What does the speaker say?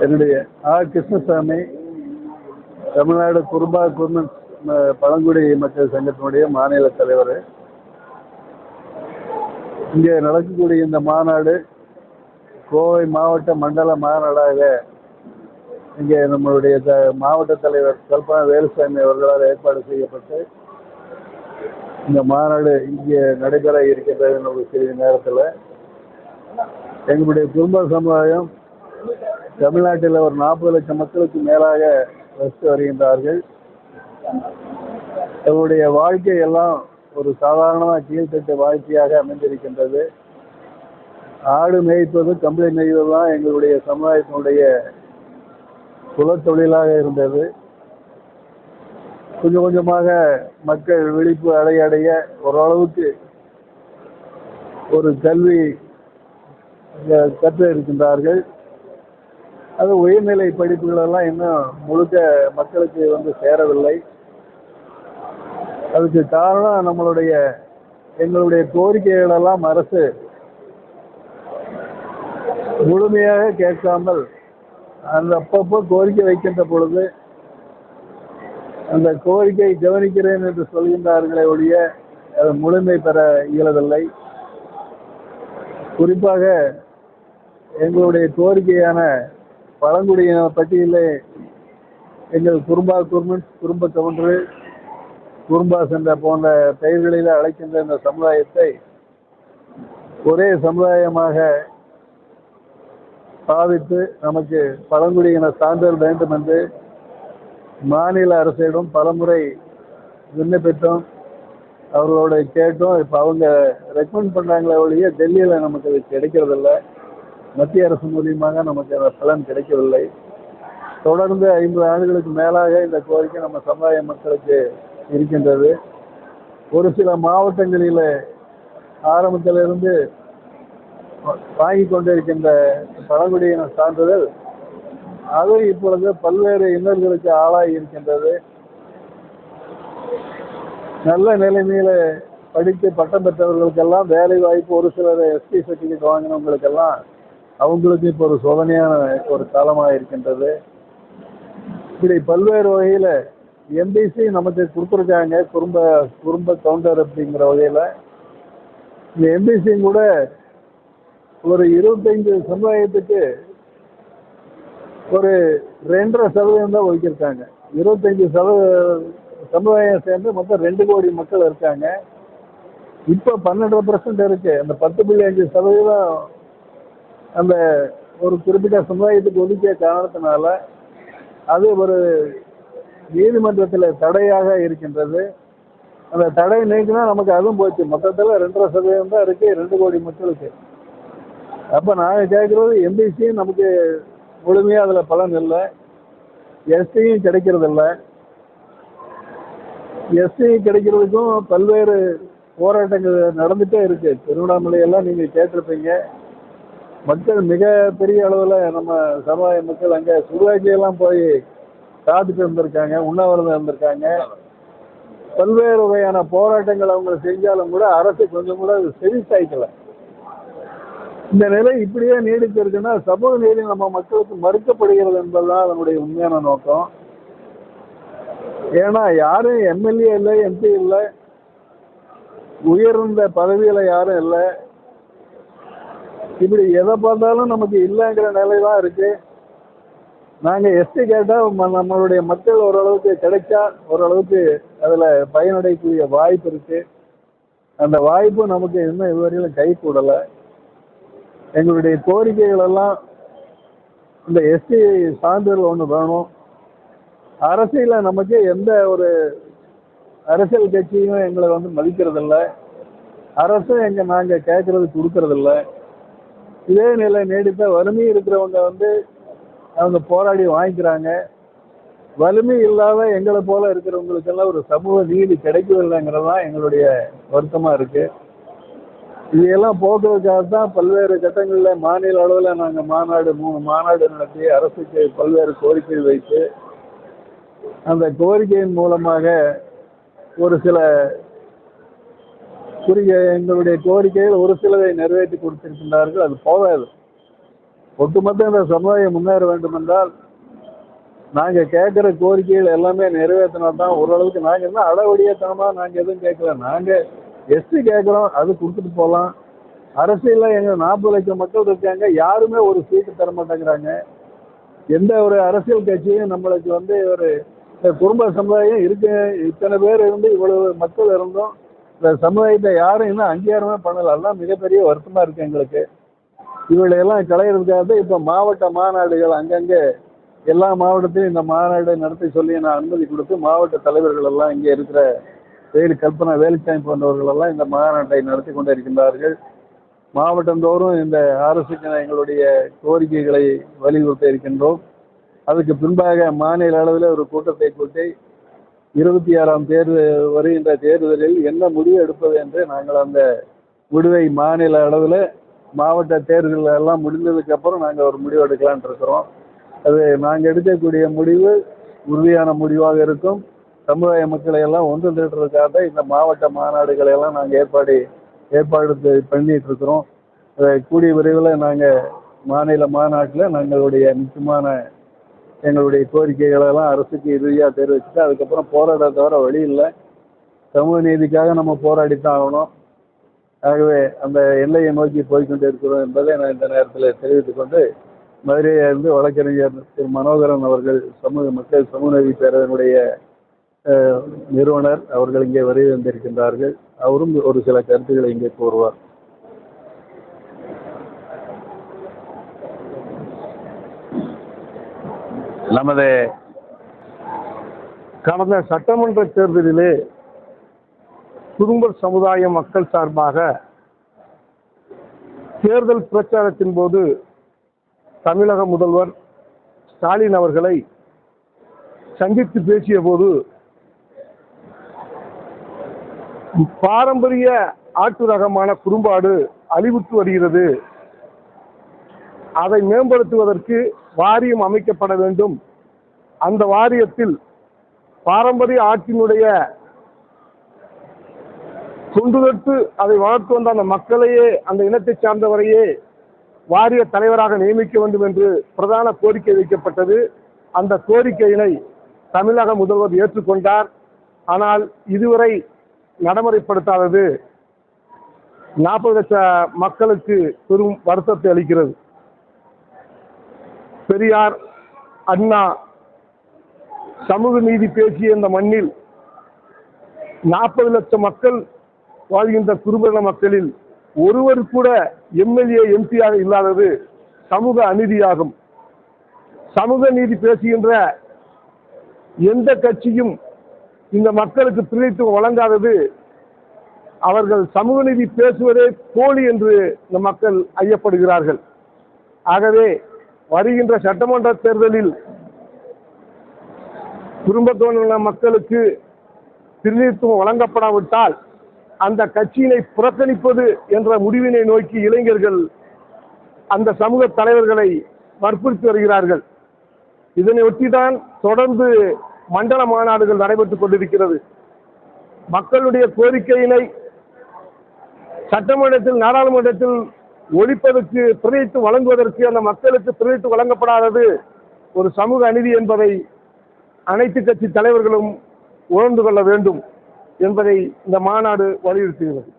என்னுடைய ஆர் கிருஷ்ணசாமி தமிழ்நாடு குறும்பா குருமன் பழங்குடி மக்கள் சங்கத்தினுடைய மாநில தலைவர். இங்கே நடக்கக்கூடிய இந்த மாநாடு கோவை மாவட்ட மண்டல மாநாடாக இங்கே நம்மளுடைய த- மாவட்ட தலைவர் கல்பனா வேலுசாமி அவர்களால் ஏற்பாடு செய்யப்பட்டு இந்த மாநாடு இங்கே நடைபெற இருக்கின்றது நமக்கு சிறிது நேரத்தில். எங்களுடைய குடும்ப சமுதாயம் தமிழ்நாட்டில் ஒரு நாற்பது லட்சம் மக்களுக்கு மேலாக வசித்து வருகின்றார்கள். அவருடைய வாழ்க்கை எல்லாம் ஒரு சாதாரணமாக கீழ்த்தட்டு வாழ்க்கையாக அமைந்திருக்கின்றது. ஆடு மேய்ப்பது கம்பளி மேய்வது தான் எங்களுடைய சமுதாயத்தினுடைய குலத்தொழிலாக இருந்தது. கொஞ்சம் கொஞ்சமாக மக்கள் விழிப்பு அடைய அடைய ஓரளவுக்கு ஒரு கல்வி கற்று இருக்கின்றார்கள். அது உயர்நிலை படிப்புகள் எல்லாம் இன்னும் முழுக்க மக்களுக்கு வந்து சேரவில்லை. அதுக்கு காரணம் நம்மளுடைய எங்களுடைய கோரிக்கைகள் எல்லாம் அரசு முழுமையாக கேட்காமல் அந்த அப்பப்போ கோரிக்கை வைக்கின்ற பொழுது அந்த கோரிக்கை கவனிக்கிறேன் என்று சொல்கின்றார்களே ஒழிய அது முழுமை பெற இயலவில்லை. குறிப்பாக எங்களுடைய கோரிக்கையான பழங்குடியின பட்டியலே எங்கள் குறும்பா குறுமன் குறும்ப கவுண்டரு குறும்பா சென்ற போன்ற பெயர்களில் அழைக்கின்ற இந்த சமுதாயத்தை ஒரே சமுதாயமாக பாவித்து நமக்கு பழங்குடியின சான்றிதழ் வேண்டும் என்று மாநில அரசிடம் பலமுறை விண்ணப்பித்தோம். அவர்களோட கேட்டோம். இப்போ அவங்க ரெக்கமெண்ட் பண்ணுறாங்களே ஒழிய டெல்லியில் நமக்கு அது கிடைக்கிறதில்ல. மத்திய அரசு மூலியமாக நமக்கு அந்த பலன் கிடைக்கவில்லை. தொடர்ந்து ஐம்பது ஆண்டுகளுக்கு மேலாக இந்த கோரிக்கை நம்ம சமுதாய மக்களுக்கு இருக்கின்றது. ஒரு சில மாவட்டங்களில் ஆரம்பத்திலிருந்து வாங்கி கொண்டிருக்கின்ற பழங்குடியின சான்றிதழ் அது இப்பொழுது பல்வேறு இன்னல்களுக்கு ஆளாகி இருக்கின்றது. நல்ல நிலைமையில படித்து பட்டம் பெற்றவர்களுக்கெல்லாம் வேலை வாய்ப்பு ஒரு சிலர் எஸ்டி சர்டிஃபிகேட் வாங்கினவங்களுக்கெல்லாம் அவங்களுக்கு இப்போ ஒரு சோதனையான ஒரு காலமாக இருக்கின்றது. இப்படி பல்வேறு வகையில் எம்பிசி நமக்கு கொடுத்துருக்காங்க. குடும்ப குடும்ப கவுண்டர் அப்படிங்கிற வகையில். இந்த எம்பிசியும் கூட ஒரு இருபத்தைந்து சமுதாயத்துக்கு ஒரு ரெண்டரை சதவீதம் தான் ஒதுக்கியிருக்காங்க. இருபத்தஞ்சு சதவீத சமுதாயம் சேர்ந்து மொத்தம் ரெண்டு கோடி மக்கள் இருக்காங்க. இப்போ பன்னெண்டரை பர்சன்ட் இருக்குது அந்த பத்து புள்ளி அஞ்சு சதவீதம் அந்த ஒரு குறிப்பிட்ட சமுதாயத்துக்கு ஒதுக்கிய காரணத்தினால அது ஒரு நீதிமன்றத்தில் தடையாக இருக்கின்றது. அந்த தடை நீக்கினா நமக்கு அதுவும் போச்சு. மொத்தத்தில் ரெண்டரை சதவீதம் தான் இருக்கு ரெண்டு கோடி மக்களுக்கு. அப்போ நாங்கள் கேட்குறது எம்பிசியும் நமக்கு முழுமையாக அதில் பலன் இல்லை. எஸ்டியும் கிடைக்கிறதில்ல எஸ்டி கிடைக்கிறதுக்கும் பல்வேறு போராட்டங்கள் நடந்துகிட்டே இருக்குது திருவண்ணாமலையெல்லாம் நீங்கள் கேட்டிருப்பீங்க. மக்கள் மிக பெரிய அளவில் நம்ம சமுதாய மக்கள் அங்கே சுடுகாட்சியெல்லாம் போய் சாப்பிட்டு இருந்திருக்காங்க உண்ணாவிரதம் இருந்திருக்காங்க. பல்வேறு வகையான போராட்டங்கள் அவங்க செஞ்சாலும் கூட அரசு கொஞ்சம் கூட அது செவி இந்த நிலை இப்படியே நீடித்து இருக்குன்னா சமூக நீதி நம்ம மக்களுக்கு மறுக்கப்படுகிறது என்பதுதான் அதனுடைய உண்மையான நோக்கம். ஏன்னா யாரும் எம்எல்ஏ இல்லை எம்பி இல்லை உயர்ந்த பதவியில் யாரும் இல்லை. இப்படி எதை பார்த்தாலும் நமக்கு இல்லைங்கிற நிலை தான் இருக்கு நாங்கள் எஸ்டி கேட்டால் நம்மளுடைய மக்கள் ஓரளவுக்கு கிடைச்சா ஓரளவுக்கு அதில் பயனடையக்கூடிய வாய்ப்பு இருக்கு. அந்த வாய்ப்பு நமக்கு இன்னும் இதுவரையிலும் கை கூடலை. எங்களுடைய கோரிக்கைகள் எல்லாம் இந்த எஸ்டி சான்றிதழ் ஒன்று வேணும். அரசியலில் நமக்கு எந்த ஒரு அரசியல் கட்சியும் எங்களை வந்து மதிக்கிறதில்ல. அரசும் எங்கள் நாங்கள் கேட்கறது கொடுக்கறதில்ல. இதே நிலை நீடித்த வறுமை இருக்கிறவங்க வந்து அவங்க போராடி வாங்கிக்கிறாங்க. வலிமை இல்லாத எங்களை போல இருக்கிறவங்களுக்கெல்லாம் ஒரு சமூக நீதி கிடைக்கவில்லைங்கிறது தான் எங்களுடைய வருத்தமாக இருக்குது இதையெல்லாம் போக்குறதுக்காக தான் பல்வேறு கட்டங்களில் மாநில அளவில் நாங்கள் மாநாடு மூணு மாநாடு நடத்தி அரசுக்கு பல்வேறு கோரிக்கை வைத்து அந்த கோரிக்கையின் மூலமாக ஒரு சில குறிய எங்களுடைய கோரிக்கைகள் ஒரு சிலரை நிறைவேற்றி கொடுத்திருக்கின்றார்கள். அது போதாது. ஒட்டுமொத்த இந்த சமுதாயம் முன்னேற வேண்டும் என்றால் நாங்கள் கேட்குற கோரிக்கைகள் எல்லாமே நிறைவேற்றினா தான் ஓரளவுக்கு நாங்கள் என்ன அளவடியத்தனமா நாங்கள் எதுவும் கேட்கல. நாங்கள் எஸ்டி கேட்குறோம் அது கொடுத்துட்டு போகலாம். அரசியலில் எங்கள் நாற்பது லட்சம் மக்கள் இருக்காங்க. யாருமே ஒரு சீட்டு தர மாட்டேங்கிறாங்க. எந்த ஒரு அரசியல் கட்சியும் நம்மளுக்கு வந்து ஒரு குடும்ப சமுதாயம் இருக்கு. இத்தனை பேர் இருந்து இவ்வளவு மக்கள் இருந்தும். இந்த சமுதாயத்தை யாரும் இன்னும் அங்கீகாரமே பண்ணல. எல்லாம் மிகப்பெரிய வருத்தமா இருக்கு எங்களுக்கு. இவளையெல்லாம் களையிறதுக்காக தான் இப்போ மாவட்ட மாநாடுகள் அங்கங்கே எல்லா மாவட்டத்திலும் இந்த மாநாடு நடத்தி சொல்லி நான் அனுமதி கொடுத்து மாவட்ட தலைவர்கள் எல்லாம் இங்கே இருக்கிற வேலு கல்பனா வேலுச்சாமி போன்றவர்கள் எல்லாம் இந்த மாநாட்டை நடத்தி கொண்டு இருக்கின்றார்கள். மாவட்டந்தோறும் இந்த அரசுக்கு எங்களுடைய கோரிக்கைகளை வலியுறுத்த இருக்கின்றோம். அதுக்கு பின்பாக மாநில அளவில் ஒரு கூட்டத்தை கூட்டி இருபத்தி ஆறாம் தேர்வு வருகின்ற தேர்தலில் என்ன முடிவு எடுப்பது என்று நாங்கள் அந்த முடிவை மாநில அளவில் மாவட்ட தேர்தல்கள் எல்லாம் முடிந்ததுக்கு அப்புறம் நாங்கள் ஒரு முடிவு எடுக்கலான் இருக்கிறோம். அது நாங்கள் எடுக்கக்கூடிய முடிவு உறுதியான முடிவாக இருக்கும். சமுதாய மக்களை எல்லாம் ஒன்று திரட்டுறதுக்காக இந்த மாவட்ட மாநாடுகளை எல்லாம் நாங்கள் ஏற்பாடு ஏற்பாடு பண்ணிட்டு இருக்கிறோம். அதை கூடிய விரைவில் நாங்கள் மாநில மாநாட்டில் நாங்களுடைய முக்கியமான எங்களுடைய கோரிக்கைகளை எல்லாம் அரசுக்கு இறுதியாக தெரிவிச்சுட்டு அதுக்கப்புறம் போராட தவிர வழி இல்லை. சமூக நீதிக்காக நம்ம போராடித்தான் ஆகணும். ஆகவே அந்த எல்லையை நோக்கி போய்க்கொண்டு இருக்கிறோம் என்பதை நான் இந்த நேரத்தில் தெரிவித்துக் கொண்டு மதுரையை இருந்து வழக்கறிஞர் திரு மனோகரன் அவர்கள் சமூக மக்கள் சமூக நீதி பேரவையினுடைய நிறுவனர் அவர்கள் இங்கே வருகை வந்திருக்கின்றார்கள் அவரும் ஒரு சில கருத்துக்களை இங்கே கூறுவார். நமது கடந்த சட்டமன்ற தேர்தலிலே குடும்ப சமுதாய மக்கள் சார்பாக தேர்தல் பிரச்சாரத்தின் போது தமிழக முதல்வர் ஸ்டாலின் அவர்களை சந்தித்து பேசிய போது பாரம்பரிய ஆட்டு ரகமான குறும்பாடு அழிவுற்று வருகிறது. அதை மேம்படுத்துவதற்கு வாரியம் அமைக்கப்பட வேண்டும். அந்த வாரியத்தில் பாரம்பரிய ஆற்றினுடைய தொண்டுதற்கு அதை வளர்த்து வந்த அந்த மக்களையே அந்த இனத்தை சார்ந்தவரையே வாரிய தலைவராக நியமிக்க வேண்டும் என்று பிரதான கோரிக்கை வைக்கப்பட்டது. அந்த கோரிக்கையினை தமிழக முதல்வர் ஏற்றுக்கொண்டார். ஆனால் இதுவரை நடைமுறைப்படுத்தாதது. நாற்பது லட்ச மக்களுக்கு பெரும் வருத்தத்தை அளிக்கிறது. பெரியார் அண்ணா சமூக நீதி பேசிய இந்த மண்ணில் நாற்பது லட்சம் மக்கள் வாழ்கின்ற குறுபல மக்களில் ஒருவர் கூட எம்எல்ஏ எம்பியாக இல்லாதது சமூக அநீதியாகும். சமூக நீதி பேசுகின்ற எந்த கட்சியும் இந்த மக்களுக்கு பிரதித்துவம் வழங்காதது அவர்கள் சமூக நீதி பேசுவதே போலி என்று இந்த மக்கள் ஐயப்படுகிறார்கள். ஆகவே வருகின்ற சட்டமன்ற தேர்தலில் குடும்பத்தோடுள்ள மக்களுக்கு பிரதிநிதித்துவம் வழங்கப்படாவிட்டால் அந்த கட்சியினை புறக்கணிப்பது என்ற முடிவினை நோக்கி இளைஞர்கள் அந்த சமூக தலைவர்களை வற்புறுத்தி வருகிறார்கள். இதனை ஒட்டிதான் தொடர்ந்து மண்டல மாநாடுகள் நடைபெற்றுக் கொண்டிருக்கிறது. மக்களுடைய கோரிக்கையினை சட்டமன்றத்தில் நாடாளுமன்றத்தில் ஒழிப்பதற்கு பிரதித்து வழங்குவதற்கு அந்த மக்களுக்கு பிரதித்து வழங்கப்படாதது ஒரு சமூக அநீதி என்பதை அனைத்து கட்சி தலைவர்களும் உணர்ந்து கொள்ள வேண்டும் என்பதை இந்த மாநாடு வலியுறுத்துகிறது.